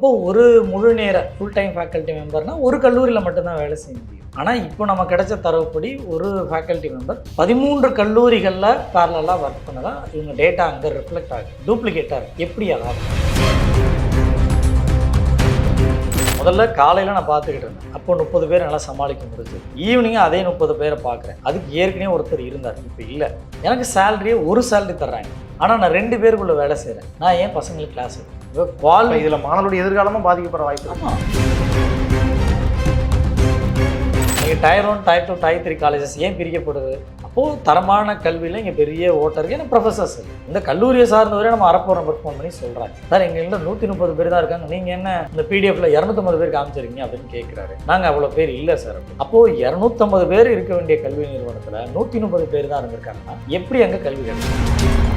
அப்போது ஒரு முழு நேர ஃபுல் டைம் ஃபேக்கல்ட்டி மெம்பர்னா ஒரு கல்லூரியில் மட்டும்தான் வேலை செய்ய முடியும். ஆனால் இப்போ நம்ம கிடைச்ச தரவுப்படி ஒரு ஃபேக்கல்ட்டி மெம்பர் பதிமூன்று கல்லூரிகளில் பேரலாக ஒர்க் பண்ணலாம் இவங்க டேட்டா அங்கே ரிஃப்ளெக்ட் ஆகுது. டூப்ளிகேட்டாக இருக்குது எப்படி அதாவது முதல்ல காலையில் நான் பார்த்துக்கிட்டு இருந்தேன். அப்போ முப்பது பேர் நல்லா சமாளிக்க முடிஞ்சது. ஈவினிங் அதே முப்பது பேரை பார்க்குறேன். அதுக்கு ஏற்கனவே ஒருத்தர் இருந்தார். இப்போ இல்லை. எனக்கு சேலரியே ஒரு சேலரி தர்றாங்க. ஆனால் நான் ரெண்டு பேருக்குள்ள வேலை செய்கிறேன் நான் ஏன் பசங்களுக்கு கிளாஸ் இப்ப குவாலிட்டி இதுல மாணவருடைய எதிர்காலமும் பாதிக்கப்படுற வாய்ப்பு நீங்கள் tier one tier two tier three colleges ஏன் பிரிக்கப்படுது அப்போது தரமான கல்வியில் இங்கே பெரிய ஓட்டருக்கு ஏன்னா ப்ரொஃபஸர்ஸ் இந்த கல்லூரியை சார்ந்தவரே நம்ம அறப்போகிற ஃபோன் பண்ணி சொல்கிறாங்க சார் எங்கள்கிட்ட நூற்றி முப்பது பேர் தான் இருக்காங்க. நீங்கள் என்ன இந்த பிடிஎஃப்ல இரநூத்தம்பது பேர் காமிச்சிருக்கீங்க அப்படின்னு கேட்குறாரு நாங்கள் அவ்வளோ பேர் இல்லை சார். அப்போது இரநூத்தம்பது பேர் இருக்க வேண்டிய கல்வி நிறுவனத்தில் நூற்றி முப்பது பேர் தான் இருந்திருக்காங்கன்னா எப்படி அங்கே கல்வி கிடைக்கும்?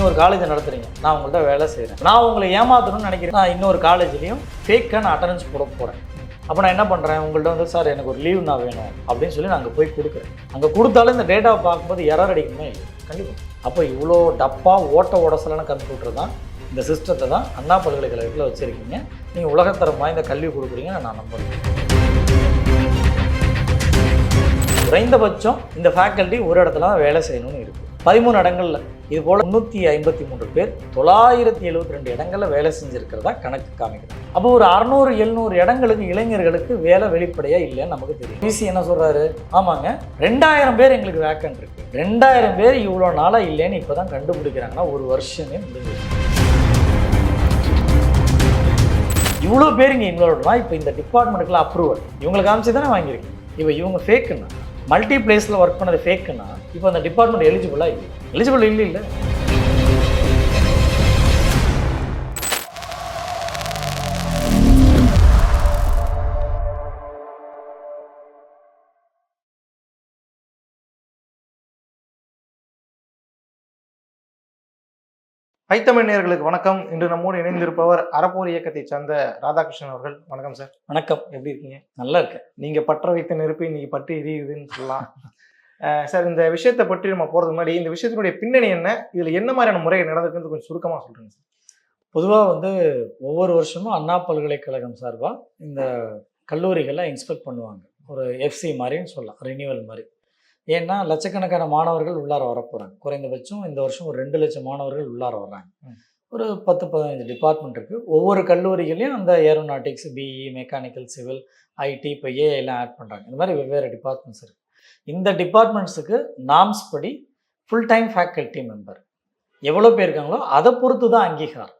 நீங்கள் ஒரு காலேஜை நடத்துறீங்க. நான் உங்கள்கிட்ட வேலை செய்கிறேன் நான் உங்களை ஏமாத்தணும்னு நினைக்கிறேன். நான் இன்னொரு காலேஜ்லேயும் ஃபேக்கான அட்டண்டன்ஸ் போட போகிறேன் அப்போ நான் என்ன பண்ணுறேன் உங்கள்கிட்ட வந்து சார் எனக்கு ஒரு லீவ் நான் வேணும். அப்படின்னு சொல்லி நான் அங்கே போய் கொடுக்குறேன். அங்கே கொடுத்தாலும் இந்த டேட்டாவை பார்க்கும்போது எரர் அடிக்கணுமே இல்லை கண்டிப்பாக அப்போ இவ்வளோ டப்பா ஓட்ட உடசலான கம்ப்யூட்டர் தான் இந்த சிஸ்டத்தை தான் அண்ணா பல்கலைக்கழகத்தில் வச்சுருக்கீங்க. நீங்கள் உலகத்தரம் வாய்ந்த கல்வி கொடுக்குறீங்கன்னு நான் நம்புகிறேன் குறைந்தபட்சம் இந்த ஃபேக்கல்ட்டி ஒரு இடத்துல தான் வேலை செய்யணும்னு இருக்குது பதிமூணு இடங்களில். இது போல் முந்நூற்றி ஐம்பத்தி மூன்று பேர் தொள்ளாயிரத்தி எழுபத்தி ரெண்டு இடங்களில் வேலை செஞ்சுருக்கிறதா கணக்கு காமிக்கிறது அப்போ ஒரு அறநூறு எழுநூறு இடங்களுக்கு இளைஞர்களுக்கு வேலை வெளிப்படையாக இல்லைன்னு நமக்கு தெரியும். பிசி என்ன சொல்கிறாரு ஆமாங்க. ரெண்டாயிரம் பேர் எங்களுக்கு வேக்கன்ட் இருக்கு. ரெண்டாயிரம் பேர் இவ்வளோ நாளாக இல்லைன்னு இப்போ தான் கண்டுபிடிக்கிறாங்கன்னா ஒரு வருஷமே முடிஞ்சிருக்கு இவ்வளோ பேர் இங்கே இன்வால்வ்னா இப்போ இந்த டிபார்ட்மெண்ட்டுக்குள்ள அப்ரூவல் இவங்களுக்கு காமிச்சு தானே வாங்கியிருக்கு இப்போ இவங்க ஃபேக்குன்னா மல்டி பிளேஸில் ஒர்க் பண்ணது ஃபேக்குன்னா இப்போ அந்த டிபார்ட்மெண்ட் எலிஜிபிளாக இல்லை. எலிஜிபிள் இல்லை இல்லை. நேயர்களுக்கு வணக்கம். இன்று நம்மோடு இணைந்திருப்பவர் அறப்போர் இயக்கத்தை சார்ந்த ராதாகிருஷ்ணன் அவர்கள். வணக்கம் சார். வணக்கம். எப்படி இருக்கீங்க? நல்லா இருக்கேன். நீங்க பற்ற வைத்த நெருப்பு இன்னைக்கு பற்றி எரியுதுன்னு சொல்லலாம். சார் இந்த விஷயத்தை பற்றி நம்ம போறதுக்கு முன்னாடி இந்த விஷயத்தினுடைய பின்னணி என்ன? இதுல என்ன மாதிரியான முறை நடந்திருக்குன்னு கொஞ்சம் சுருக்கமா சொல்றேங்க சார். பொதுவாக வந்து ஒவ்வொரு வருஷமும் அண்ணா பல்கலைக்கழகம் சார்பாக இந்த கல்லூரிகளை இன்ஸ்பெக்ட் பண்ணுவாங்க. ஒரு எஃப்சி மாதிரின்னு சொல்லலாம் ரினியூவல் மாதிரி. ஏன்னா லட்சக்கணக்கான மாணவர்கள் உள்ளார வரப்போகிறாங்க குறைந்தபட்சம் இந்த வருஷம் ஒரு ரெண்டு லட்சம் மாணவர்கள் உள்ளார வர்றாங்க. ஒரு பத்து பதினஞ்சு டிபார்ட்மெண்ட் இருக்குது ஒவ்வொரு கல்லூரிகளையும் அந்த aeronautics BE mechanical civil IT இப்போ எல்லாம் ஆட் பண்ணுறாங்க இந்த மாதிரி வெவ்வேறு டிபார்ட்மெண்ட்ஸ் இருக்குது இந்த டிபார்ட்மெண்ட்ஸுக்கு நாம்ஸ் படி ஃபுல் டைம் ஃபேக்கல்ட்டி மெம்பர் எவ்வளோ பேர் இருக்காங்களோ அதை பொறுத்து தான் அங்கீகாரம்.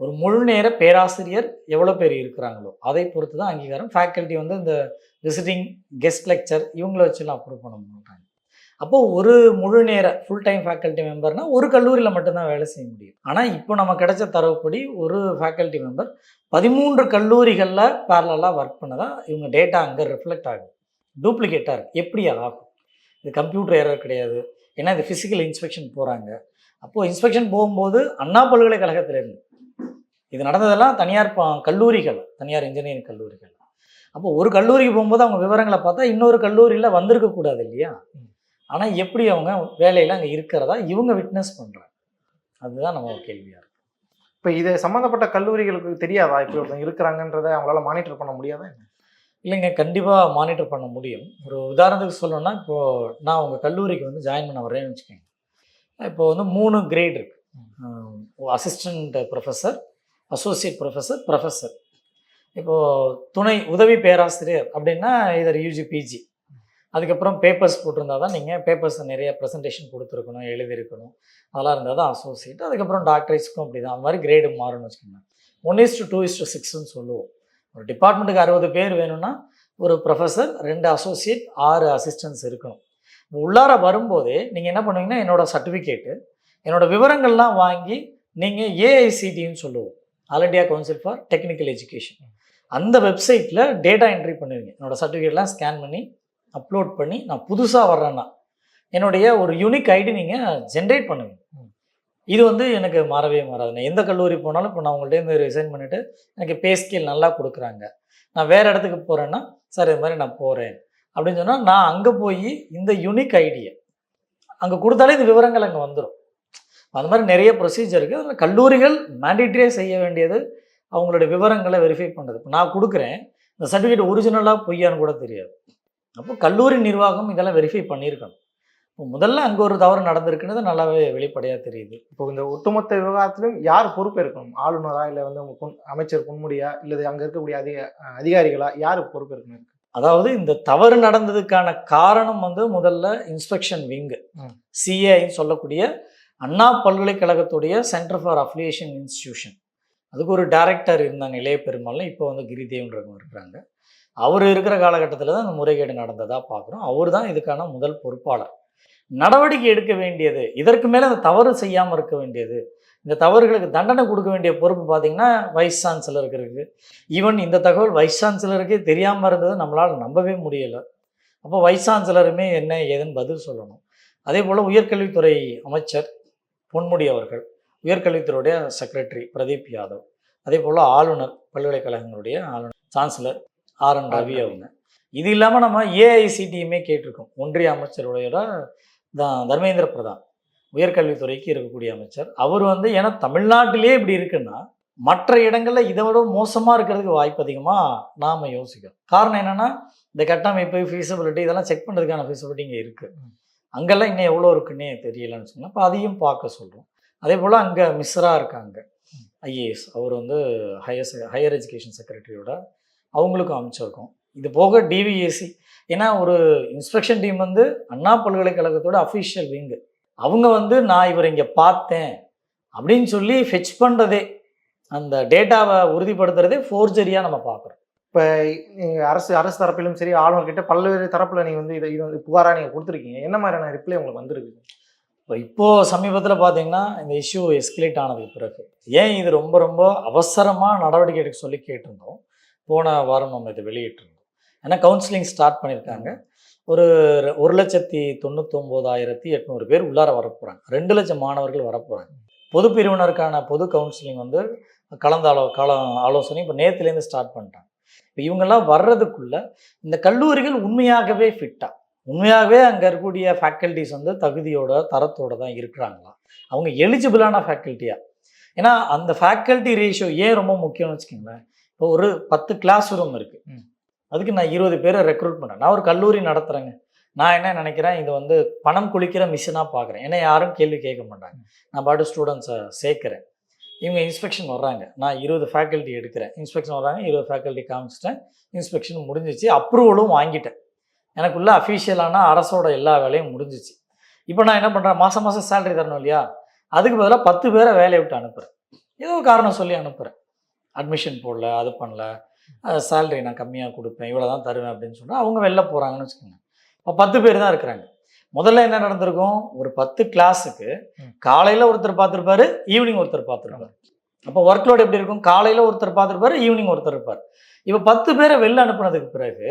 ஒரு முழு நேர பேராசிரியர் எவ்வளோ பேர் இருக்கிறாங்களோ அதை பொறுத்து தான் அங்கீகாரம். ஃபேக்கல்ட்டி வந்து இந்த விசிட்டிங் கெஸ்ட் லெக்சர் இவங்கள வச்சுலாம் அப்ரூவ் பண்ண மாட்டாங்க. அப்போது ஒரு முழு நேர ஃபுல் டைம் ஃபேக்கல்ட்டி மெம்பர்னா ஒரு கல்லூரியில் மட்டும்தான் வேலை செய்ய முடியும். ஆனால் இப்போ நம்ம கிடைச்ச தரவுப்படி ஒரு ஃபேக்கல்ட்டி மெம்பர் பதிமூன்று கல்லூரிகளில் பேரலாக ஒர்க் பண்ணதான் இவங்க டேட்டா அங்கே ரிஃப்ளெக்ட் ஆகுது. டூப்ளிகேட்டாக இருக்குது எப்படி ஆகும்? இது கம்ப்யூட்டர் ஏரர் கிடையாது. ஏன்னா இது ஃபிசிக்கல் இன்ஸ்பெக்ஷன் போகிறாங்க அப்போது இன்ஸ்பெக்ஷன் போகும்போது அண்ணா பல்கலைக்கழகத்திலேருந்து. இது நடந்ததெல்லாம் தனியார் கல்லூரிகள். தனியார் இன்ஜினியரிங் கல்லூரிகள். அப்போ ஒரு கல்லூரிக்கு போகும்போது அவங்க விவரங்களை பார்த்தா இன்னொரு கல்லூரியில் வந்திருக்கக்கூடாது இல்லையா? ஆனால் எப்படி அவங்க வேலையில் அங்கே இருக்கிறதா இவங்க விட்னஸ் பண்ணுறாங்க அதுதான் நம்ம கேள்வியாக இருக்கும் இப்போ இது சம்மந்தப்பட்ட கல்லூரிகளுக்கு தெரியாதா? இப்படி ஒருத்தவங்க இருக்கிறாங்கன்றதை அவங்களால மானிட்டர் பண்ண முடியாதா இல்லைங்க கண்டிப்பாக மானிட்டர் பண்ண முடியும். ஒரு உதாரணத்துக்கு சொல்லணும்னா இப்போது நான் உங்கள் கல்லூரிக்கு வந்து ஜாயின் பண்ண வரேன்னு வச்சுக்கோங்க. இப்போ வந்து மூணு கிரேட் இருக்குது assistant professor associate professor professor இப்போது துணை உதவி பேராசிரியர் அப்படின்னா இதர் யூஜி பிஜி அதுக்கப்புறம் பேப்பர்ஸ் போட்டிருந்தா தான் நீங்கள் பேப்பர்ஸ் நிறைய ப்ரெசன்டேஷன் கொடுத்துருக்கணும் எழுதியிருக்கணும். அதெல்லாம் இருந்தால் தான் அசோசியேட் அதுக்கப்புறம் டாக்டரேட்ஸ்க்கும் அப்படி தான் அந்த மாதிரி கிரேடு மாறும்னு வச்சுக்கோங்க. One is to two is to சிக்ஸ்ன்னு சொல்லுவோம். ஒரு டிபார்ட்மெண்ட்டுக்கு அறுபது பேர் வேணும்னா ஒரு ப்ரொஃபஸர் ரெண்டு அசோசியேட் ஆறு அசிஸ்டன்ஸ் இருக்கணும். உள்ளார வரும்போதே நீங்கள் என்ன பண்ணுவீங்கன்னா என்னோடய சர்டிஃபிகேட்டு என்னோட விவரங்கள்லாம் வாங்கி நீங்கள் ஏஐசிடின்னு சொல்லுவோம். All India Council for Technical Education அந்த வெப்சைட்டில் டேட்டா என்ட்ரி பண்ணுவீங்க. என்னோடய சர்டிஃபிகேட்லாம் ஸ்கேன் பண்ணி அப்லோட் பண்ணி நான் புதுசாக வர்றேன்னா என்னுடைய ஒரு யூனிக் ஐடி நீங்கள் ஜென்ரேட் பண்ணுவீங்க இது வந்து எனக்கு மாறவே மாறாது. நான் எந்த கல்லூரி போனாலும் இப்போ நான் உங்கள்கிட்ட ரிசைன் பண்ணிவிட்டு எனக்கு பே ஸ்கேல் நல்லா கொடுக்குறாங்க. நான் வேறு இடத்துக்கு போகிறேன்னா சார் இது மாதிரி நான் போகிறேன் அப்படின்னு சொன்னால் நான் அங்கே போய் இந்த யூனிக் ஐடியா அங்கே கொடுத்தாலே இந்த விவரங்கள் அங்கே வந்துடும் அந்த மாதிரி நிறைய ப்ரொசீஜர் இருக்குது அதில் கல்லூரிகள் மேண்டேட்டரியாக செய்ய வேண்டியது அவங்களுடைய விவரங்களை வெரிஃபை பண்ணுறது இப்போ நான் கொடுக்குறேன். இந்த சர்டிஃபிகேட் ஒரிஜினலாக பொய்யான்னு கூட தெரியாது. அப்போ கல்லூரி நிர்வாகம் இதெல்லாம் வெரிஃபை பண்ணியிருக்கணும். முதல்ல அங்கே ஒரு தவறு நடந்திருக்குன்றது நல்லாவே வெளிப்படையாக தெரியுது. இப்போ இந்த ஒட்டுமொத்த விவகாரத்திலும் யார் பொறுப்பு இருக்கணும் ஆளுநரா இல்லை வந்து பொன்- அமைச்சர் பொன்முடியா? இல்லது அங்க இருக்கக்கூடிய அதிக அதிகாரிகளா? யாரு பொறுப்பு இருக்கணும் அதாவது இந்த தவறு நடந்ததுக்கான காரணம் வந்து முதல்ல இன்ஸ்பெக்ஷன் விங்கு. சிஏன்னு சொல்லக்கூடிய அண்ணா பல்கலைக்கழகத்துடைய சென்டர் ஃபார் அஃபிலியேஷன் இன்ஸ்டிடியூஷன் அதுக்கு ஒரு டைரக்டர் இருந்தாங்க இளைய பெருமாள்னு. இப்போ வந்து கிரிதேவன்றவங்க இருக்கிறாங்க. அவர் இருக்கிற காலகட்டத்தில் தான் இந்த முறைகேடு நடந்ததாக பார்க்குறோம். அவர் தான் இதுக்கான முதல் பொறுப்பாளர். நடவடிக்கை எடுக்க வேண்டியது. இதற்கு மேலே அந்த தவறு செய்யாமல் இருக்க வேண்டியது. இந்த தவறுகளுக்கு தண்டனை கொடுக்க வேண்டிய பொறுப்பு பார்த்தீங்கன்னா வைஸ் சான்சலருக்கு இருக்கு. ஈவன் இந்த தகவல் வைஸ் சான்சலருக்கே தெரியாமல் இருந்தது நம்மளால் நம்பவே முடியலை. அப்போ வைஸ் சான்சலருமே என்ன ஏதுன்னு பதில் சொல்லணும். அதே போல் உயர்கல்வித்துறை அமைச்சர் பொன்முடி அவர்கள் உயர்கல்வித்துறையுடைய செக்ரட்டரி பிரதீப் யாதவ் அதே போல் ஆளுநர் பல்கலைக்கழகங்களுடைய ஆளுநர் சான்சலர் ஆர் என் ரவி அவங்க. இது இல்லாமல் நம்ம ஏஐசிடியுமே கேட்டிருக்கோம். ஒன்றிய அமைச்சருடைய தான் தர்மேந்திர பிரதான் உயர்கல்வித்துறைக்கு இருக்கக்கூடிய அமைச்சர். அவர் வந்து ஏன்னா தமிழ்நாட்டிலே இப்படி இருக்குன்னா மற்ற இடங்களில் இதை விட மோசமாக இருக்கிறதுக்கு வாய்ப்பு அதிகமாக நாம் யோசிக்கிறோம். காரணம் என்னன்னா இந்த கட்டமைப்பு ஃபீஸபிலிட்டி இதெல்லாம் செக் பண்ணுறதுக்கான ஃபீஸபிலிட்டி இங்கே இருக்குது அங்கெல்லாம் இன்னும் எவ்வளோ இருக்குன்னே தெரியலன்னு சொன்னால் அப்போ அதையும் பார்க்க சொல்கிறோம் அதே போல் அங்கே மிஸ்ரா இருக்காங்க ஐஏஎஸ். அவர் வந்து ஹையர் ஹையர் எஜுகேஷன் செக்ரட்டரியோட அவங்களுக்கும் அமைச்சிருக்கோம் இது போக டிவிஏசி ஏன்னா ஒரு இன்ஸ்பெக்ஷன் டீம் வந்து அண்ணா பல்கலைக்கழகத்தோட அஃபிஷியல் விங்கு அவங்க வந்து நான் இவர் இங்கே பார்த்தேன். அப்படின்னு சொல்லி ஃபெச் பண்ணுறதே அந்த டேட்டாவை உறுதிப்படுத்துறதே ஃபோர்ஜரியாக நம்ம பார்க்குறோம். இப்ப அரசு அரசு தரப்பிலும் சரி ஆளுநர் கிட்ட பல்வேறு தரப்புல நீங்க வந்து இதை இது வந்து புகாரா நீங்க கொடுத்துருக்கீங்க. என்ன மாதிரியான ரிப்ளை உங்களுக்கு வந்திருக்கு? இப்போ இப்போது சமீபத்தில் பார்த்தீங்கன்னா இந்த இஷ்யூ எஸ்கலேட் ஆனதுக்கு பிறகு ஏன் இது ரொம்ப ரொம்ப அவசரமாக நடவடிக்கை எடுக்க சொல்லி கேட்டிருந்தோம்? போன வாரம் நம்ம இதை வெளியிட்டிருந்தோம். ஏன்னா கவுன்சிலிங் ஸ்டார்ட் பண்ணியிருக்காங்க ஒரு ஒரு லட்சத்தி தொண்ணூத்தொம்போதாயிரத்தி எட்நூறு பேர் உள்ளார வரப்போகிறாங்க ரெண்டு லட்சம் மாணவர்கள் வரப்போகிறாங்க பொது பிரிவினருக்கான பொது கவுன்சிலிங் வந்து கலந்த ஆலோ கால ஆலோசனை இப்போ நேற்றுலேருந்து ஸ்டார்ட் பண்ணிட்டாங்க. இப்போ இவங்கெல்லாம் வர்றதுக்குள்ள இந்த கல்லூரிகள் உண்மையாகவே ஃபிட்டாக உண்மையாகவே அங்கே இருக்கக்கூடிய ஃபேக்கல்டிஸ் வந்து தகுதியோட தரத்தோட தான் இருக்கிறாங்களா? அவங்க எலிஜிபிளான ஃபேக்கல்ட்டியா ஏன்னா அந்த ஃபேக்கல்ட்டி ரேஷியோ ஏன் ரொம்ப முக்கியம்னு வச்சுக்கோங்களேன். இப்போ ஒரு பத்து கிளாஸ் ரூம் இருக்குது அதுக்கு நான் இருபது பேரை ரெக்ரூட் பண்ணேன். நான் ஒரு கல்லூரி நடத்துகிறேங்க நான் என்ன நினைக்கிறேன்? இது வந்து பணம் குளிக்கிற மிஷினாக பார்க்குறேன் ஏன்னா யாரும் கேள்வி கேட்க மாட்டாங்க. நான் பாட்டு ஸ்டூடெண்ட்ஸை சேர்க்குறேன். இவங்க இன்ஸ்பெக்ஷன் வர்றாங்க. நான் இருபது ஃபேக்கல்ட்டி எடுக்கிறேன். இன்ஸ்பெக்ஷன் வர்றாங்க. இருபது ஃபேக்கல்ட்டி காமிச்சிட்டேன். இன்ஸ்பெக்ஷன் முடிஞ்சிச்சு. அப்ரூவலும் வாங்கிட்டேன். எனக்குள்ள அஃபீஷியலான அரசோட எல்லா வேலையும் முடிஞ்சிச்சு. இப்போ நான் என்ன பண்ணுறேன் மாதம் மாதம் சேலரி தரணும் இல்லையா? அதுக்கு பதிலாக பத்து பேரை வேலையை விட்டு அனுப்புகிறேன் ஏதோ காரணம் சொல்லி அனுப்புகிறேன் அட்மிஷன் போடல அது பண்ணல. சேலரி நான் கம்மியாக கொடுப்பேன் இவ்வளோ தான் தருவேன் அப்படின்னு சொன்னால் அவங்க வெளில போகிறாங்கன்னு வச்சுக்கோங்க. இப்போ பத்து பேர் தான் இருக்கிறாங்க. முதல்ல என்ன நடந்திருக்கும்? ஒரு பத்து கிளாஸுக்கு. காலையில் ஒருத்தர் பார்த்துருப்பாரு ஈவினிங் ஒருத்தர் பார்த்துருப்பாரு. அப்போ ஒர்க் லோட் எப்படி இருக்கும்? காலையில் ஒருத்தர் பார்த்துருப்பாரு ஈவினிங் ஒருத்தர் இருப்பார். இப்போ பத்து பேரை வெளில அனுப்புனதுக்கு பிறகு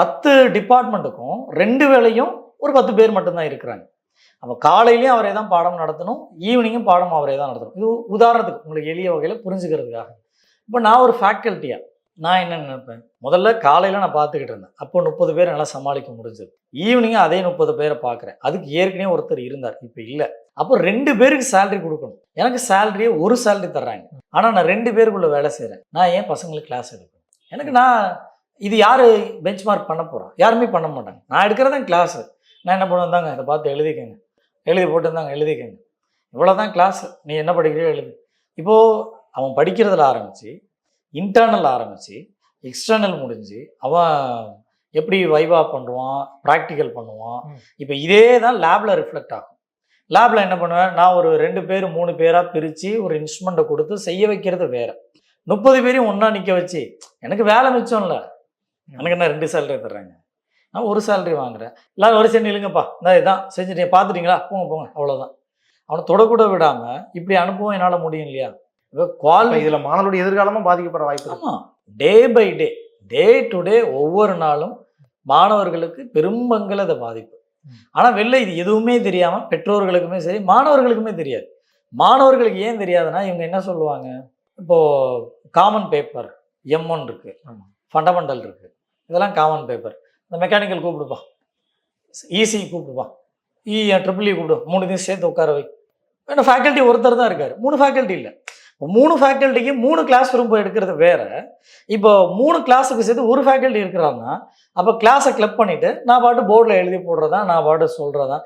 பத்து டிபார்ட்மெண்ட்டுக்கும் ரெண்டு வேளையும் ஒரு பத்து பேர் மட்டும்தான் இருக்கிறாங்க. அப்போ காலையிலையும் அவரே தான் பாடம் நடத்தணும் ஈவினிங்கும் பாடம் அவரே தான் நடத்தணும். இது உதாரணத்துக்கு உங்களுக்கு எளிய வகையில் புரிஞ்சுக்கிறதுக்காக. இப்போ நான் ஒரு ஃபேக்கல்ட்டியாக நான் என்ன நினைப்பேன்? முதல்ல காலையில் நான் பார்த்துக்கிட்டு இருந்தேன். அப்போ முப்பது பேர் நல்லா சமாளிக்க முடிஞ்சது. ஈவினிங்கும் அதே முப்பது பேரை பார்க்குறேன். அதுக்கு ஏற்கனவே ஒருத்தர் இருந்தார். இப்போ இல்லை. அப்போ ரெண்டு பேருக்கு சேலரி கொடுக்கணும். எனக்கு சேலரியே ஒரு சேலரி தர்றாங்க. ஆனால் நான் ரெண்டு பேருக்குள்ள வேலை செய்கிறேன் நான் ஏன் பசங்களுக்கு கிளாஸ் எடுக்கணும்? எனக்கு நான் இது யார் பெஞ்ச் மார்க் பண்ண போகிறோம் யாருமே பண்ண மாட்டாங்க. நான் எடுக்கிறதான் கிளாஸு நான் என்ன பண்ணுவேன் தாங்க? இதை பார்த்து எழுதிக்கங்க. எழுதி போட்டுருந்தாங்க. எழுதிக்கங்க. இவ்வளோ தான் கிளாஸ் நீ என்ன படிக்கிறியோ எழுது. இப்போது அவன் படிக்கிறதுல ஆரம்பித்து இன்டர்னல் ஆரம்பித்து எக்ஸ்டர்னல் முடிஞ்சு அவன் எப்படி வைவா பண்ணுவான் ப்ராக்டிக்கல் பண்ணுவான். இப்போ இதே தான் லேபில் ரிஃப்ளெக்ட் ஆகும். லேபில் என்ன பண்ணுவேன் நான் ஒரு ரெண்டு பேர் மூணு பேராக பிரித்து ஒரு இன்ஸ்ட்ருமெண்ட்டை கொடுத்து செய்ய வைக்கிறது வேற. முப்பது பேரையும் ஒன்றா நிற்க வச்சு எனக்கு வேலை மிச்சம் இல்லை. எனக்கு என்ன ரெண்டு சேலரி தர்றாங்க? நான் ஒரு சேலரி வாங்குறேன். எல்லாரும் ஒரு சென்ட் இல்லைங்கப்பா இந்த இதான் செஞ்சுட்டேன். பார்த்துட்டீங்களா? போங்க போங்க. அவ்வளோதான் அவனை தொடக்கூட விடாமல் இப்படி அனுப்பவும் என்னால் முடியும் இல்லையா? குவாலிட்டி இதுல மாணவருடைய எதிர்காலமும் பாதிக்கப்பட வாய்ப்பு ஆமாம் day by day day to day ஒவ்வொரு நாளும் மாணவர்களுக்கு பெரும்பங்கில் அதை பாதிப்பு. ஆனால் வெளில இது எதுவுமே தெரியாமல் பெற்றோர்களுக்குமே சரி மாணவர்களுக்குமே தெரியாது. மாணவர்களுக்கு ஏன் தெரியாதுன்னா இவங்க என்ன சொல்லுவாங்க? இப்போது காமன் பேப்பர் எம் ஒன் இருக்குது. ஃபண்டமெண்டல் இருக்குது இதெல்லாம் காமன் பேப்பர் இந்த மெக்கானிக்கல் கூப்பிடுப்பா. ஈசி கூப்பிடுப்பா. இ ட்ரிபிள் இ கூப்பிடு. மூணு இதையும் சேர்த்து உட்கார வை. ஏன்னா ஃபேக்கல்ட்டி ஒருத்தர் தான் இருக்காரு. மூணு ஃபேக்கல்ட்டி இல்லை. மூணு ஃபேக்கல்ட்டிக்கு மூணு கிளாஸ் ரூம் போய் எடுக்கிறது வேறு. இப்போ மூணு கிளாஸுக்கு சேர்த்து ஒரு ஃபேக்கல்ட்டி இருக்கிறாங்கன்னா அப்போ கிளாஸை கிளப் பண்ணிவிட்டு நான் பாட்டு போர்டில் எழுதி போடுறதா நான் பாட்டு சொல்கிறதா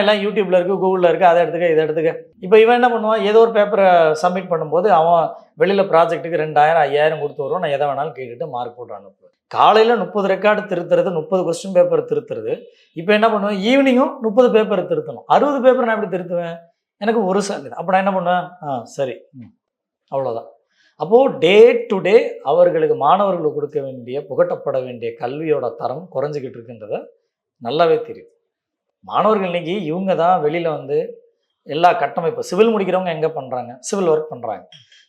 எல்லாம் யூடியூப்பில் இருக்குது கூகுளில் இருக்குது அதை எடுத்துக்க இதை எடுத்துக்க. இப்போ இவன் என்ன பண்ணுவான்? ஏதோ ஒரு பேப்பரை சப்மிட் பண்ணும்போது அவன் வெளியில் ப்ராஜெக்ட்டுக்கு ரெண்டாயிரம் ஐயாயிரம் கொடுத்து வருவான். நான் எதை வேணாலும் கேட்டுட்டு மார்க் போட்டு அனுப்புவேன் காலையில் முப்பது ரெக்கார்டு திருத்துறது முப்பது கொஸ்டின் பேப்பர் திருத்துறது. இப்போ என்ன பண்ணுவேன்? ஈவினிங்கும் முப்பது பேப்பர் திருத்தணும். அறுபது பேப்பர் நான் எப்படி திருத்துவேன்? எனக்கு ஒரு சார் அப்போ நான் என்ன பண்ணுவேன்? ஆ சரி. ம். அவ்வளோதான் அப்போது டே டு டே அவர்களுக்கு மாணவர்களுக்கு கொடுக்க வேண்டிய புகட்டப்பட வேண்டிய கல்வியோட தரம் குறைஞ்சிக்கிட்டு இருக்குன்றத நல்லாவே தெரியுது. மாணவர்கள் இன்னைக்கு இவங்க தான் வெளியில் வந்து எல்லா கட்டமைப்பு சிவில் முடிக்கிறவங்க எங்கே பண்ணுறாங்க சிவில் ஒர்க் பண்ணுறாங்க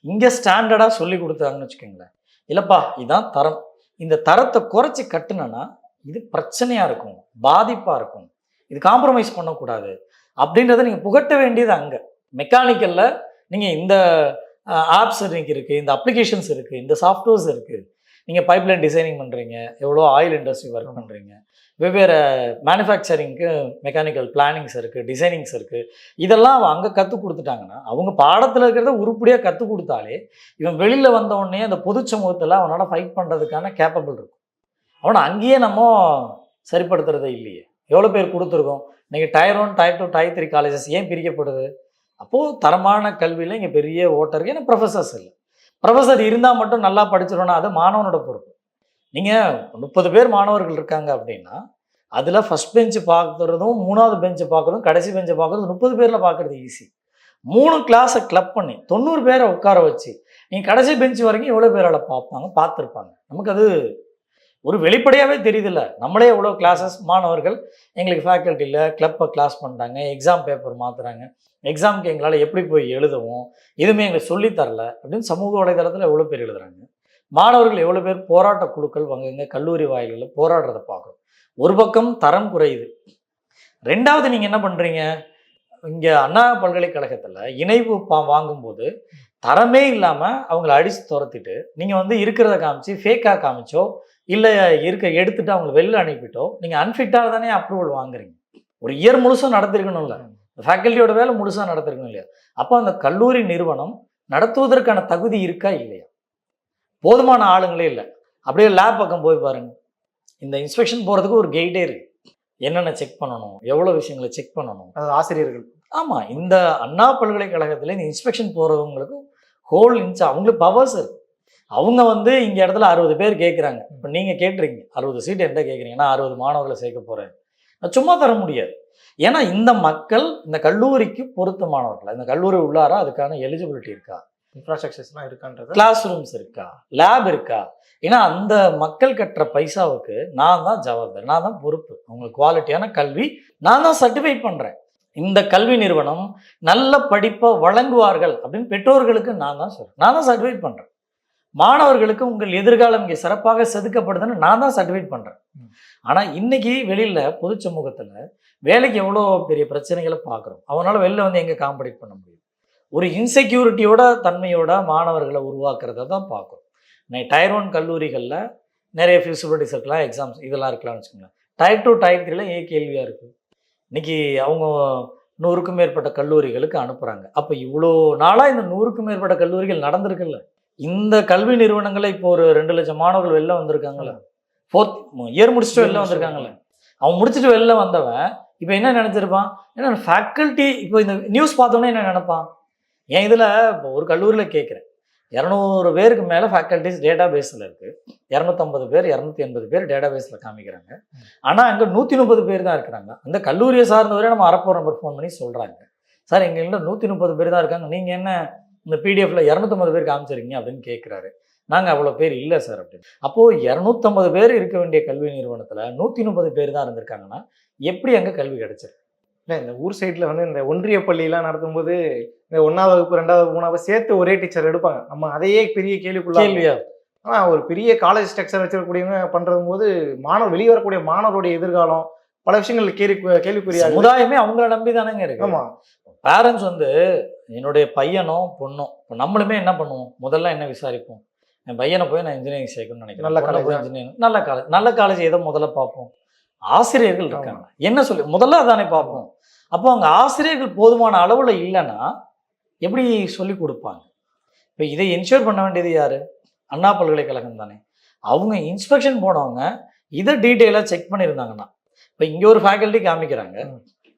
இங்கே ஸ்டாண்டர்டாக சொல்லி கொடுத்தாங்கன்னு வச்சுக்கோங்களேன். இல்லைப்பா இதுதான் தரம். இந்த தரத்தை குறைச்சி கட்டுனேன்னா இது பிரச்சனையாக இருக்கும் பாதிப்பாக இருக்கும். இது காம்ப்ரமைஸ் பண்ணக்கூடாது. அப்படின்றத நீங்கள் புகட்ட வேண்டியது அங்கே. மெக்கானிக்கலில் நீங்கள் இந்த ஆப்ஸ் இன்னைக்கு இருக்குது இந்த அப்ளிகேஷன்ஸ் இருக்குது இந்த சாஃப்ட்வேர்ஸ் இருக்குது நீங்கள் பைப்லைன் டிசைனிங் பண்ணுறீங்க எவ்வளோ ஆயில் இண்டஸ்ட்ரி ஒர்க் பண்ணுறீங்க வெவ்வேறு மேனுஃபேக்சரிங்க்கு மெக்கானிக்கல் பிளானிங்ஸ் இருக்குது டிசைனிங்ஸ் இருக்குது இதெல்லாம் அங்கே கற்றுக் கொடுத்துட்டாங்கன்னா அவங்க பாடத்தில் இருக்கிறத உருப்படியாக கற்றுக் கொடுத்தாலே இவன் வெளியில் வந்த உடனே அந்த பொது சமூகத்தில் அவனால் ஃபைட் பண்ணுறதுக்கான கேப்பபிள் இருக்கும். அவனை அங்கேயே நம்ம சரிப்படுத்துறதே இல்லையே. எவ்வளோ பேர் கொடுத்துருக்கோம். நீங்கள் tier one tier two tier three colleges ஏன் பிரிக்கப்படுது? அப்போது தரமான கல்வியில் இங்கே பெரிய ஓட்டருக்கு ஏன்னா ப்ரொஃபஸர்ஸ் இல்லை. ப்ரொஃபஸர் இருந்தால் மட்டும் நல்லா படிச்சிடணும்னா அது மாணவனோட பொறுப்பு. நீங்கள் முப்பது பேர் மாணவர்கள் இருக்காங்க அப்படின்னா அதில் ஃபஸ்ட் பெஞ்சு பார்க்குறதும் மூணாவது பெஞ்சு பார்க்குறதும் கடைசி பெஞ்சை பார்க்குறதும் முப்பது பேரில் பார்க்குறது ஈஸி மூணு கிளாஸை கிளப் பண்ணி தொண்ணூறு பேரை உட்கார வச்சு நீங்கள் கடைசி பெஞ்சு வரைக்கும் எவ்வளோ பேரால் பார்ப்பாங்க பார்த்துருப்பாங்க. நமக்கு அது ஒரு வெளிப்படையாகவே தெரியுதில்ல. நம்மளே எவ்வளோ கிளாஸஸ் மாணவர்கள் எங்களுக்கு ஃபேக்கல்ட்டி இல்லை கிளப்பை கிளாஸ் பண்ணுறாங்க எக்ஸாம் பேப்பர் மாற்றுறாங்க எக்ஸாமுக்கு எங்களால் எப்படி போய் எழுதவும் எதுவுமே எங்களுக்கு சொல்லித்தரல அப்படின்னு சமூக வலைதளத்தில் எவ்வளோ பேர் எழுதுறாங்க. மாணவர்கள் எவ்வளோ பேர் போராட்ட குழுக்கள் அங்கங்க கல்லூரி வாயில்களில் போராடுறதை பார்க்குறோம். ஒரு பக்கம் தரம் குறையுது. ரெண்டாவது நீங்கள் என்ன பண்ணுறீங்க இங்கே அண்ணா பல்கலைக்கழகத்தில் இணைவு பா வாங்கும்போது தரமே இல்லாமல் அவங்கள அடித்து துரத்திட்டு நீங்கள் வந்து இருக்கிறத காமிச்சு ஃபேக்காக காமிச்சோ இல்லை இருக்க எடுத்துட்டு அவங்களை வெளில அனுப்பிட்டோ நீங்கள் அன்ஃபிட்டாக தானே அப்ரூவல் வாங்குறீங்க. ஒரு இயர் முழுசும் நடத்திருக்கணும்ல ஃபேக்கல்ட்டியோட வேலை முழுசாக நடத்திருக்கணும் இல்லையா? அப்போ அந்த கல்லூரி நிறுவனம் நடத்துவதற்கான தகுதி இருக்கா இல்லையா? போதுமான ஆளுங்களே இல்லை. அப்படியே லேப் பக்கம் போய் பாருங்க. இந்த இன்ஸ்பெக்ஷன் போகிறதுக்கு ஒரு கைடே இருக்கு. என்னென்ன செக் பண்ணணும்? எவ்வளோ விஷயங்களை செக் பண்ணணும்? அதாவது ஆசிரியர்கள். ஆமாம் இந்த அண்ணா பல்கலைக்கழகத்தில் இந்த இன்ஸ்பெக்ஷன் போகிறவங்களுக்கு ஹோல் இன்ச் அவங்களுக்கு பவர்ஸ் இருக்கு. அவங்க வந்து இங்கே இடத்துல அறுபது பேர் கேட்குறாங்க இப்போ நீங்கள் கேட்டிருக்கீங்க அறுபது சீட் என்கிட்ட கேட்குறீங்க நான் அறுபது மாணவர்களை சேர்க்க போகிறேன் நான் சும்மா தர முடியாது. ஏன்னா இந்த மக்கள் இந்த கல்லூரிக்கு பொருத்தமானவர்கள் இந்த கல்லூரி உள்ளாரா அதுக்கான எலிஜிபிலிட்டி இருக்கா? இன்ஃப்ராஸ்ட்ரக்சர்ஸ்லாம் இருக்கான்றது. கிளாஸ் ரூம்ஸ் இருக்கா? லேப் இருக்கா? ஏன்னா அந்த மக்கள் கட்டுற பைசாவுக்கு நான் தான் ஜவாப்தார். நான் தான் பொறுப்பு. அவங்களுக்கு குவாலிட்டியான கல்வி நான் தான் சர்டிஃபைட் பண்ணுறேன் இந்த கல்வி நிறுவனம் நல்ல படிப்பை வழங்குவார்கள் அப்படின்னு பெற்றோர்களுக்கு நான் தான் சொல்றேன். நான் தான் சர்டிஃபைட் பண்ணுறேன் மாணவர்களுக்கு உங்கள் எதிர்காலம் இங்கே சிறப்பாக செதுக்கப்படுதுன்னு நான் தான் சர்டிஃபிகேட் பண்ணுறேன் ஆனால் இன்னைக்கு வெளியில் பொது சமூகத்தில் வேலைக்கு எவ்வளோ பெரிய பிரச்சனைகளை பார்க்குறோம். அவனால் வெளில வந்து எங்கே காம்படிட் பண்ண முடியும்? ஒரு இன்செக்யூரிட்டியோட தன்மையோட மாணவர்களை உருவாக்குறத தான் பார்க்குறோம். நான் டயர் ஒன் கல்லூரிகளில் நிறைய ஃபியூசிபிலிட்டிஸ் இருக்கலாம் எக்ஸாம்ஸ் இதெல்லாம் இருக்கலாம்னு வச்சுக்கோங்களேன். டயர் டூ டயர் த்ரீல ஏன் கேள்வியாக இருக்குது இன்னைக்கு அவங்க நூறுக்கும் மேற்பட்ட கல்லூரிகளுக்கு அனுப்புகிறாங்க அப்போ இவ்வளோ நாளாக இந்த நூறுக்கும் மேற்பட்ட கல்லூரிகள் நடந்திருக்குல்ல? இந்த கல்வி நிறுவனங்களை இப்போ ஒரு ரெண்டு லட்சம் மாணவர்கள் வெளில வந்திருக்காங்களே ஃபோர்த் இயர் முடிச்சுட்டு வெளில வந்திருக்காங்களே அவன் முடிச்சுட்டு வெளில வந்தவன் இப்போ என்ன நினச்சிருப்பான்? ஏன்னா ஃபேக்கல்ட்டி இப்போ இந்த நியூஸ் பார்த்தோன்னே என்ன நினைப்பான்? என் இதில் இப்போ ஒரு கல்லூரியில் கேட்குறேன் இரநூறு பேருக்கு மேலே ஃபேக்கல்ட்டிஸ் டேட்டா பேஸில் இருக்குது இரநூத்தம்பது பேர் இரநூத்தி எண்பது பேர் டேட்டா பேஸில் காமிக்கிறாங்க. ஆனால் அங்கே நூற்றி முப்பது பேர் தான் இருக்கிறாங்க. அந்த கல்லூரியை சார்ந்தவரே நம்ம அரப்பூர் நம்பர் ஃபோன் பண்ணி சொல்கிறாங்க சார் எங்கள்கிட்ட நூற்றி முப்பது பேர் தான் இருக்காங்க. நீங்கள் என்ன இந்த பிடிஎஃப்ல இரநூத்தம்பது பேர் காமிச்சிருக்கீங்க அப்படின்னு கேட்குறாரு நாங்கள் அவ்வளோ பேர் இல்லை சார் அப்படின்னு. அப்போது இரநூத்தம்பது பேர் இருக்க வேண்டிய கல்வி நிறுவனத்தில் நூற்றி முப்பது பேர் தான் இருந்திருக்காங்கன்னா எப்படி அங்கே கல்வி கிடைச்சிருக்கு? இல்லை இந்த ஊர் சைடில் வந்து இந்த ஒன்றிய பள்ளியெல்லாம் நடத்தும்போது இந்த ஒன்றாவது வகுப்பு ரெண்டாவது வகுப்பு, மூணாவது சேர்த்து ஒரே டீச்சர் எடுப்பாங்க. நம்ம அதையே பெரிய கேள்விக்குள்ள கேள்வியா? ஆனால் ஒரு பெரிய காலேஜ் ஸ்ட்ரக்சர் வச்சிருக்கக்கூடியவங்க பண்ணுறது போது மாணவர் வெளியே வரக்கூடிய மாணவருடைய எதிர்காலம் பல விஷயங்கள் கேள்வி கேள்விக்குறியாக சமுதாயமே அவங்கள நம்பி தானேங்க இருக்கு. ஆமா. பேரண்ட்ஸ் வந்து என்னுடைய பையனோ பொண்ணோ இப்போ நம்மளுமே என்ன பண்ணுவோம்? முதல்ல என்ன விசாரிப்போம்? என் பையனை போய் நான் இன்ஜினியரிங் சேர்க்கணும்னு நினைக்கிறேன். நல்ல college-ஆ? இன்ஜினியரிங் நல்ல காலேஜ் நல்ல காலேஜ் எதை முதல்ல பார்ப்போம்? ஆசிரியர்கள் இருக்காங்க. என்ன சொல்லி முதல்ல அதானே பார்ப்போம். அப்போ அவங்க ஆசிரியர்கள் போதுமான அளவுல இல்லைன்னா எப்படி சொல்லி கொடுப்பாங்க? இப்போ இதை என்ஷூர் பண்ண வேண்டியது யாரு? அண்ணா பல்கலைக்கழகம் தானே. அவங்க இன்ஸ்பெக்ஷன் போனவங்க இதை டீட்டெயிலாக செக் பண்ணியிருந்தாங்கன்னா இப்போ இங்கே ஒரு ஃபேக்கல்ட்டி காமிக்கிறாங்க.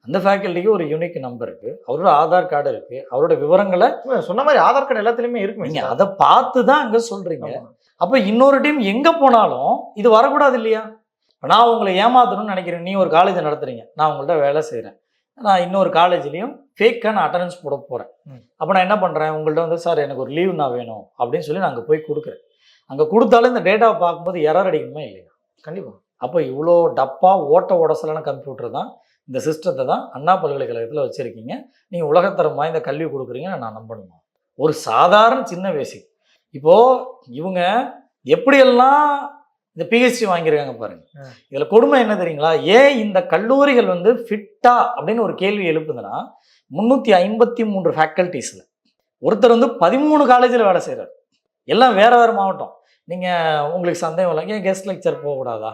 அந்த ஃபேக்கல்ட்டிக்கு ஒரு யூனிக் நம்பர் இருக்கு. அவரோட ஆதார் கார்டு இருக்கு. அவரோட விவரங்களை சொன்ன மாதிரி ஆதார் கார்டு எல்லாத்துலயுமே இருக்குமே நீங்க. அதை பார்த்து தான் அங்க சொல்றீங்க. அப்ப இன்னொரு டீம் எங்க போனாலும் இது வரக்கூடாது இல்லையா? நான் உங்களை ஏமாத்தணும்னு நினைக்கிறேன். நீ ஒரு காலேஜ் நடத்துறீங்க. நான் உங்கள்ட்ட வேலை செய்றேன். நான் இன்னொரு காலேஜ்லயும் ஃபேக்கான அட்டண்டன்ஸ் போட போறேன். ம். அப்ப நான் என்ன பண்றேன்? உங்கள்ட்ட வந்து சார் எனக்கு ஒரு லீவ் நான் வேணும். அப்படின்னு சொல்லி நான் அங்க போய் கொடுக்குறேன். அங்க கொடுத்தாலும் இந்த டேட்டாவை பார்க்கும்போது எரர் அடிக்கணுமா இல்லையா? கண்டிப்பா. அப்போ இவ்வளோ டப்பா ஓட்ட உடசலான கம்ப்யூட்டர் தான் இந்த சிஸ்டத்தை தான் அண்ணா பல்கலைக்கழகத்தில் வச்சுருக்கீங்க. நீங்கள் உலகத்தரம் வாய்ந்த கல்வி கொடுக்குறீங்கன்னு நான் நம்பணுமா? ஒரு சாதாரண சின்ன பேசிக் இப்போது இவங்க எப்படியெல்லாம் இந்த பிஹெச்டி வாங்கியிருக்காங்க பாருங்க. இதில் கொடுமை என்ன தெரியுங்களா? ஏன் இந்த கல்லூரிகள் வந்து ஃபிட்டா அப்படின்னு ஒரு கேள்வி எழுப்புதுன்னா முந்நூற்றி ஐம்பத்தி மூன்று ஃபேக்கல்ட்டிஸில் ஒருத்தர் வந்து பதிமூணு காலேஜில் வேலை செய்கிறார் எல்லாம் வேற வேற மாவட்டம். நீங்கள் உங்களுக்கு சந்தேகம் இல்லை. ஏன் கெஸ்ட் லெக்சர் போகக்கூடாதா?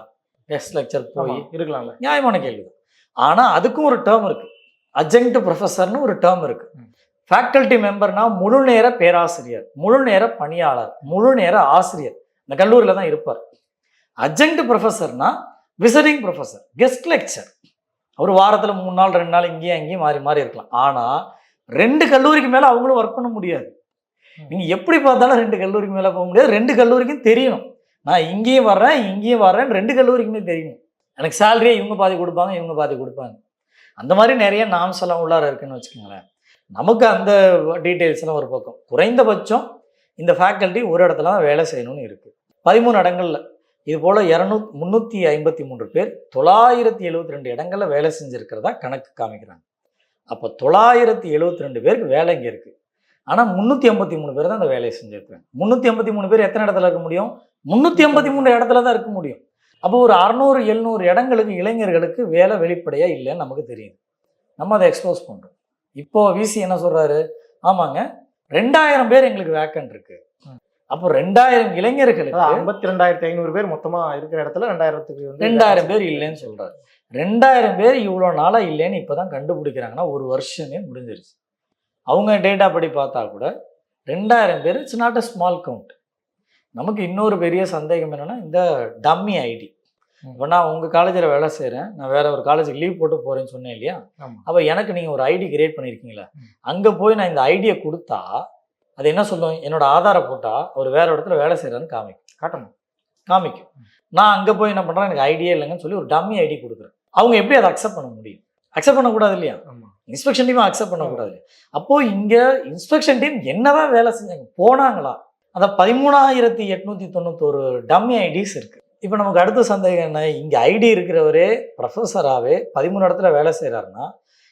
கெஸ்ட் லெக்சர் போய் இருக்கலாம்ல. நியாயமான கேள்வி தான் ஆனால் அதுக்கும் ஒரு டேர்ம் இருக்கு. அஜெக்ட் ப்ரொஃபஸர்னு ஒரு டேர்ம் இருக்கு. ம். ஃபேக்கல்ட்டி மெம்பர்னா முழு நேர பேராசிரியர் முழு நேர பணியாளர் முழு நேர ஆசிரியர். இந்த கல்லூரியில் தான் இருப்பார். அஜெக்ட் ப்ரொஃபஸர்னா விசிட்டிங் ப்ரொஃபஸர் கெஸ்ட் லெக்சர் அவர் வாரத்தில் மூணு நாள் ரெண்டு நாள் இங்கேயும் அங்கேயும் மாறி மாறி இருக்கலாம். ஆனால் ரெண்டு கல்லூரிக்கு மேலே அவங்களும் ஒர்க் பண்ண முடியாது. நீங்கள் எப்படி பார்த்தாலும் ரெண்டு கல்லூரிக்கு மேலே போக முடியாது. ரெண்டு கல்லூரிக்கும் தெரியணும். நான் இங்கேயும் வர்றேன் இங்கேயும் வர்றேன் ரெண்டு கல்லூரிக்குமே தெரியணும். எனக்கு சேலரியை இவங்க பாதி கொடுப்பாங்க இவங்க பாதி கொடுப்பாங்க. அந்த மாதிரி நிறைய நாம்ஸ் எல்லாம் உள்ளார இருக்குன்னு வச்சுக்கோங்களேன். நமக்கு அந்த டீட்டெயில்ஸ்லாம் ஒரு பக்கம். குறைந்தபட்சம் இந்த ஃபேக்கல்ட்டி ஒரு இடத்துல தான் வேலை செய்யணும்னு இருக்குது பதிமூணு இடங்களில். இது போல் இரநூ முந்நூற்றி ஐம்பத்தி மூன்று பேர் தொள்ளாயிரத்தி எழுபத்தி ரெண்டு இடங்களில் வேலை செஞ்சுருக்கிறதா கணக்கு காமிக்கிறாங்க. அப்போ தொள்ளாயிரத்தி எழுபத்தி ரெண்டு பேருக்கு வேலை இங்கே இருக்குது ஆனால் முந்நூற்றி ஐம்பத்தி மூணு பேர் தான் அந்த வேலையை செஞ்சுருக்குறாங்க. முந்நூற்றி ஐம்பத்தி மூணு பேர் எத்தனை இடத்துல இருக்க முடியும்? முந்நூற்றி ஐம்பத்தி மூணு இடத்துல தான் இருக்க முடியும். அப்போ ஒரு அறநூறு எழுநூறு இடங்களுக்கு இளைஞர்களுக்கு வேலை வெளிப்படையாக இல்லைன்னு நமக்கு தெரியுது நம்ம அதை எக்ஸ்போஸ் பண்ணுறோம் இப்போ விசி என்ன சொல்றாரு? ஆமாங்க ரெண்டாயிரம் பேர் எங்களுக்கு வேக்கன்ட் இருக்கு. ம். அப்போ ரெண்டாயிரம் இளைஞர்களுக்கு ஐம்பத்தி ரெண்டாயிரத்தி ஐநூறு பேர் மொத்தமா இருக்கிற இடத்துல ரெண்டாயிரத்துக்கு ரெண்டாயிரம் பேர் இல்லைன்னு சொல்றாரு. ரெண்டாயிரம் பேர் இவ்வளோ நாளா இல்லைன்னு இப்போதான் கண்டுபிடிக்கிறாங்கன்னா ஒரு வருஷமே முடிஞ்சிருச்சு. அவங்க டேட்டா படி பார்த்தா கூட ரெண்டாயிரம் பேர் it's not a small count நமக்கு இன்னொரு பெரிய சந்தேகம் என்னன்னா இந்த டம்மி ஐடி. இப்போ நான் உங்கள் காலேஜில் வேலை செய்கிறேன் நான் வேற ஒரு காலேஜுக்கு லீவ் போட்டு போகிறேன்னு சொன்னேன் இல்லையா. அப்போ எனக்கு நீங்கள் ஒரு ஐடி கிரியேட் பண்ணியிருக்கீங்களா. அங்கே போய் நான் இந்த ஐடியை கொடுத்தா அது என்ன சொல்லும்? என்னோட ஆதாரை போட்டால் அவர் வேற இடத்துல வேலை செய்கிறான்னு காமிக்கும். காட்டணும். காமிக்கும். நான் அங்கே போய் என்ன பண்ணுறேன் எனக்கு ஐடியா இல்லைங்கன்னு சொல்லி ஒரு டம்மி ஐடி கொடுக்குறேன். அவங்க எப்படி அதை அக்செப்ட் பண்ண முடியும்? அக்செப்ட் பண்ணக்கூடாது இல்லையா? இன்ஸ்பெக்ஷன் டீம் அக்செப்ட் பண்ணக்கூடாது அப்போ இங்க இன்ஸ்பெக்ஷன் டீம் என்னதான் வேலை செஞ்சாங்க? போனாங்களா? அந்த பதிமூணாயிரத்தி எட்நூத்தி தொண்ணூத்தோரு டம்மி ஐடிஸ் இருக்கு. இப்போ நமக்கு அடுத்த சந்தேகம் என்ன? இங்க ஐடி இருக்கிறவரே ப்ரொஃபஸராகவே பதிமூணு இடத்துல வேலை செய்கிறாருன்னா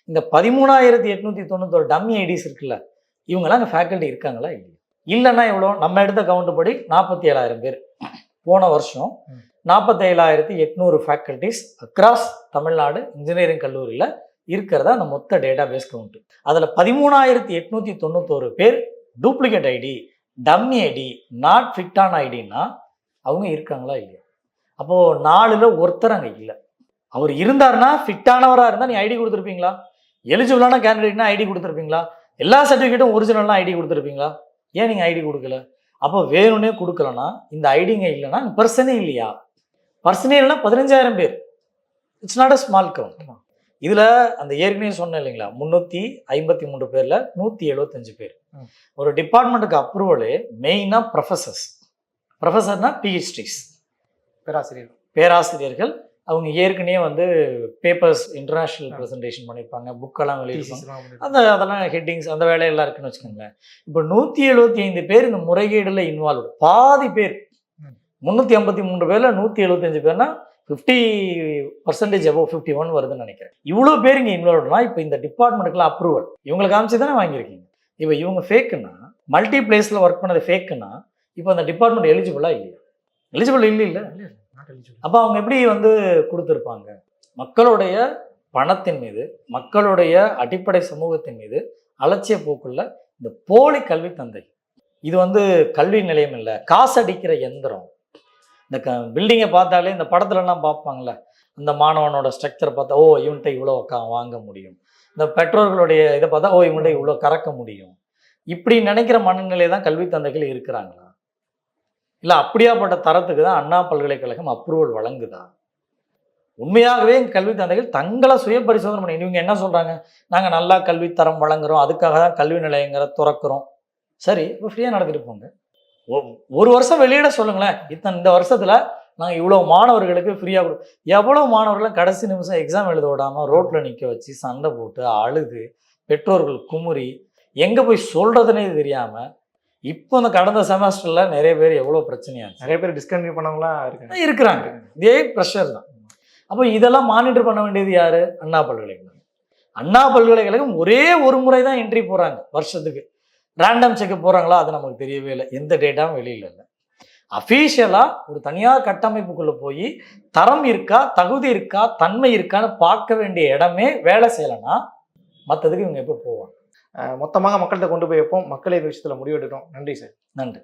இந்த பதிமூணாயிரத்தி எட்நூத்தி தொண்ணூத்தோரு டம்மி ஐடிஸ் இருக்குல்ல இவங்கெல்லாம் அங்கே ஃபேக்கல்ட்டி இருக்காங்களா இல்லையா? இல்லைன்னா எவ்வளோ? நம்ம எடுத்த கவுண்ட் படி நாற்பத்தி ஏழாயிரம் பேர். போன வருஷம் நாற்பத்தேழாயிரத்தி எட்நூறு ஃபேக்கல்ட்டிஸ் அக்ராஸ் தமிழ்நாடு இன்ஜினியரிங் கல்லூரியில் இருக்கிறதா அந்த மொத்த டேட்டா பேஸ் கவுண்ட் அதில் பதிமூணாயிரத்தி எட்நூற்றி தொண்ணூத்தோரு பேர் duplicate ID dummy ID not ஃபிட்டான ஐடின்னா அவங்க இருக்காங்களா இல்லையா? அப்போது நாலில் ஒருத்தர் அங்கே இல்லை. அவர் இருந்தாருன்னா ஃபிட்டானவராக இருந்தால் நீ ஐடி கொடுத்துருப்பீங்களா? எலிஜிபிளான கேண்டிடேட்னா ஐடி கொடுத்துருப்பீங்களா? எல்லா சர்டிஃபிகேட்டும் ஒரிஜினல்லாம் ஐடி கொடுத்துருப்பீங்களா? ஏன் நீங்கள் ஐடி கொடுக்கல? அப்போ வேணும்னே கொடுக்கலனா இந்த ஐடிங்க இல்லைன்னா பர்சனே இல்லையா? பர்சனே இல்லைன்னா பதினஞ்சாயிரம் பேர். It's not a small count இதில் அந்த ஏற்கனவே சொன்னேன் இல்லைங்களா? முந்நூற்றி ஐம்பத்தி மூணு பேரில் நூற்றி எழுபத்தஞ்சு பேர். ஒரு டிபார்ட்மெண்ட்டுக்கு அப்ரூவலு மெயினாக ப்ரொஃபஸர்ஸ் ப்ரொஃபஸர்னா பிஹெச்டிஸ் பேராசிரியர். பேராசிரியர்கள். அவங்க ஏற்கனவே வந்து பேப்பர்ஸ் இன்டர்நேஷ்னல் ப்ரெசன்டேஷன் பண்ணியிருப்பாங்க. புக்கெல்லாம் வெளியிட்டிருப்பாங்க பண்ணிருக்காங்க. அந்த அதெல்லாம் ஹெட்டிங்ஸ் அந்த வேலையெல்லாம் இருக்குன்னு வச்சுக்கோங்களேன். இப்போ நூற்றி எழுபத்தி ஐந்து பேர் இந்த முறைகேடில் இன்வால்வ் பாதி பேர். முந்நூற்றி ஐம்பத்தி மூன்று பேரில் நூற்றி எழுபத்தஞ்சு பேர்னா fifty percentage above fifty one வருதுன்னு நினைக்கிறேன். இவ்வளோ பேர் இங்கே இன்வால்வ்னா இப்போ இந்த டிபார்ட்மெண்ட்டுக்குலாம் அப்ரூவல் இவங்களை காமிச்சு தானே வாங்கியிருக்கீங்க. இப்போ இவங்க ஃபேக்குன்னா மல்டி பிளேஸில் ஒர்க் பண்ணது ஃபேக்குன்னா இப்போ அந்த டிபார்ட்மெண்ட் எலிஜிபிளா இல்லையா? எலிஜிபிள் இல்லை இல்லை. eligible. அப்போ அவங்க எப்படி வந்து கொடுத்துருப்பாங்க? மக்களுடைய பணத்தின் மீது மக்களுடைய அடிப்படை சமூகத்தின் மீது அலட்சிய போக்குள்ள இந்த போலி கல்வி தந்தை. இது வந்து கல்வி நிலையம் இல்லை காசு அடிக்கிற எந்திரம். இந்த க பில்டிங்கை பார்த்தாலே இந்த படத்துலலாம் பார்ப்பாங்களே இந்த மாணவனோட ஸ்ட்ரக்சர் பார்த்தா ஓ இவன்கிட்ட இவ்வளோ கா வாங்க முடியும். இந்த பெற்றோர்களுடைய இதை பார்த்தா ஓ இவன்கிட்ட இவ்வளோ கறக்க முடியும். இப்படி நினைக்கிற மனநிலை தான் கல்வி தந்தைகள் இருக்கிறாங்களா? இல்லை அப்படியாப்பட்ட தரத்துக்கு தான் அண்ணா பல்கலைக்கழகம் அப்ரூவல் வழங்குதா? உண்மையாகவே கல்வி தந்தைகள் தங்களை சுய பரிசோதனை பண்ணி இவங்க என்ன சொல்கிறாங்க நாங்கள் நல்லா கல்வித்தரம் வழங்குறோம் அதுக்காக தான் கல்வி நிலையங்களை திறக்கிறோம். சரி இப்போ ஃப்ரீயாக நடத்திட்டு போங்க. ஒரு வருஷம் வெளியிட சொல்லுங்களேன். இத்தனை இந்த வருஷத்துல நாங்கள் இவ்வளோ மாணவர்களுக்கு ஃப்ரீயாக கொடு எவ்வளோ மாணவர்களை கடைசி நிமிஷம் எக்ஸாம் எழுத விடாமல் ரோட்டில் நிற்க வச்சு சண்டை போட்டு அழுது பெற்றோர்கள் குமுறி எங்கே போய் சொல்கிறதுனே தெரியாமல் இப்போ இந்த கடந்த செமஸ்டரில் நிறைய பேர் எவ்வளோ பிரச்சனையாச்சு. நிறைய பேர் டிஸ்கண்டினியூ பண்ணவங்களாம் இருக்காங்க. இருக்கிறாங்க. இதே ப்ரெஷர் தான். அப்போ இதெல்லாம் மானிட்டர் பண்ண வேண்டியது யாரு? அண்ணா பல்கலைக்கழகம். அண்ணா பல்கலைக்கழகம் ஒரே ஒரு முறை தான் என்ட்ரி போகிறாங்க வருஷத்துக்கு. ரேண்டம் செக் போகிறாங்களா அது நமக்கு தெரியவே இல்லை. எந்த டேட்டாவும் வெளியில் இல்லை. அஃபீஷியலாக ஒரு தனியார் கட்டமைப்புக்குள்ளே போய் தரம் இருக்கா தகுதி இருக்கா தன்மை இருக்கான்னு பார்க்க வேண்டிய இடமே வேலை செய்யலைன்னா மற்றதுக்கு இவங்க எப்போ போவாங்க? மொத்தமாக மக்கள்கிட்ட கொண்டு போய் வைப்போம். மக்களே இந்த விஷயத்துல முடிவெடுக்கணும். நன்றி சார். நன்றி.